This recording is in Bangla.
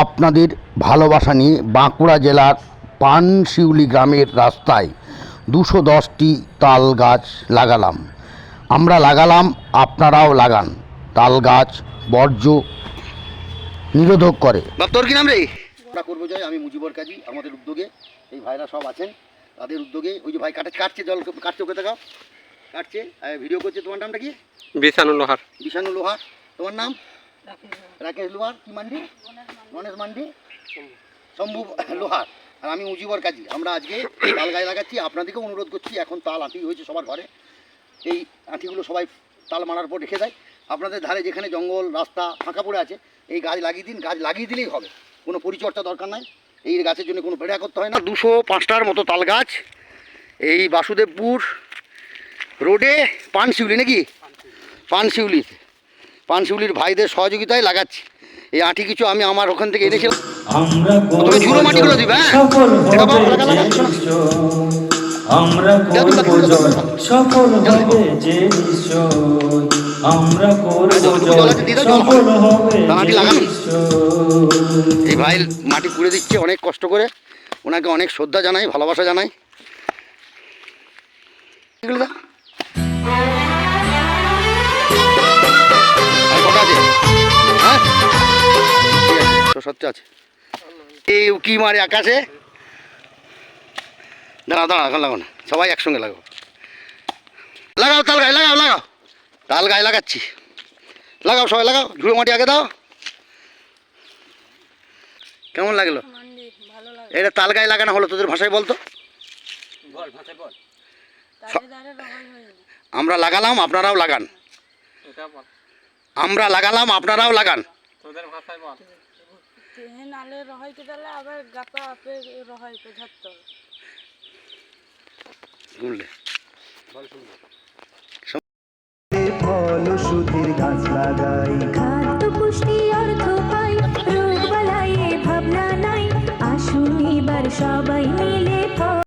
আপনাদের ভালোবাসা নিয়ে বাঁকুড়া জেলার পানশিউলি গ্রামের রাস্তায় দুশো দশটি তাল গাছ লাগালাম। আমরা লাগালাম আপনারাও লাগান। তাল গাছ বর্জ্য নিরোধক করে। তোর কি নাম রে? আমরা করব আমি মুজিবর কাজী আমাদের উদ্যোগে এই ভাইরা সব আছেন তাদের উদ্যোগে ওই যে ভাই কাটে কাটছে জল কাটছে ওকে দেখাও। কাটছে। ভিডিও করছে। তোমার নামটা কি? বিছানু লোহার। বিশানু লোহার। তোমার নাম? রাকেশ লোহার। কি মান্ডি? গণেশ মান্ডি। শম্ভু। লোহার। আর আমি মুজিবর কাজী। আমরা আজকে তাল গায়ে লাগাচ্ছি। আপনাদেরকেও অনুরোধ করছি এখন তাল আঁটি হয়েছে সবার ঘরে। এই আঁটিগুলো সবাই তাল মারার পর রেখে দেয়। আপনাদের ধারে যেখানে জঙ্গল রাস্তা ফাঁকা পড়ে আছে এই গাছ লাগিয়ে দিন। গাছ লাগিয়ে দিলেই হবে। কোনো পরিচর্যা দরকার নাই। এই গাছের জন্য কোনো বেড়া করতে হয় না। দুশো পাঁচটার মতো তাল গাছ। এই বাসুদেবপুর রোডে পানশিউলি নাকি? পানশিউলিতে পানশিউলির ভাইদের সহযোগিতায় লাগাচ্ছি। এই আঁটি কিছু আমি আমার ওখান থেকে এনেছিলাম তবে ঝুড়ো মাটিগুলো দিবে, হ্যাঁ? আমরা। সফল হবে যে আমরা এই ভাই মাটি পুড়ে দিচ্ছে অনেক কষ্ট করে। ওনাকে অনেক শ্রদ্ধা জানাই ভালোবাসা জানাই। সত্যি আছে। এই উকি মারে আকাশে। দাঁড়া দাঁড়া এখন লাগাও না। সবাই একসঙ্গে লাগাও। লাগাও তাল গায়ে লাগাও লাগাও। তাল গায়ে লাগাচ্ছি। লাগাও সবাই লাগাও। ঝুড়ো মাটি আগে দাও। কেমন লাগল? এটা তাল গায়ে লাগানো হলো তোদের ভাষায় বলতো আমরা লাগালাম আপনারাও লাগান। আমরা লাগালাম আপনারাও লাগান। তোদের আলে রহয় কেটালে আবার গাপা আপে রহয় পে শুনলে? ফল সুধীর গাছ লাগাই। খাদ্য পুষ্টি অর্থ পাই। রোগ ভাবনা নাই। আসুন এবার সবাই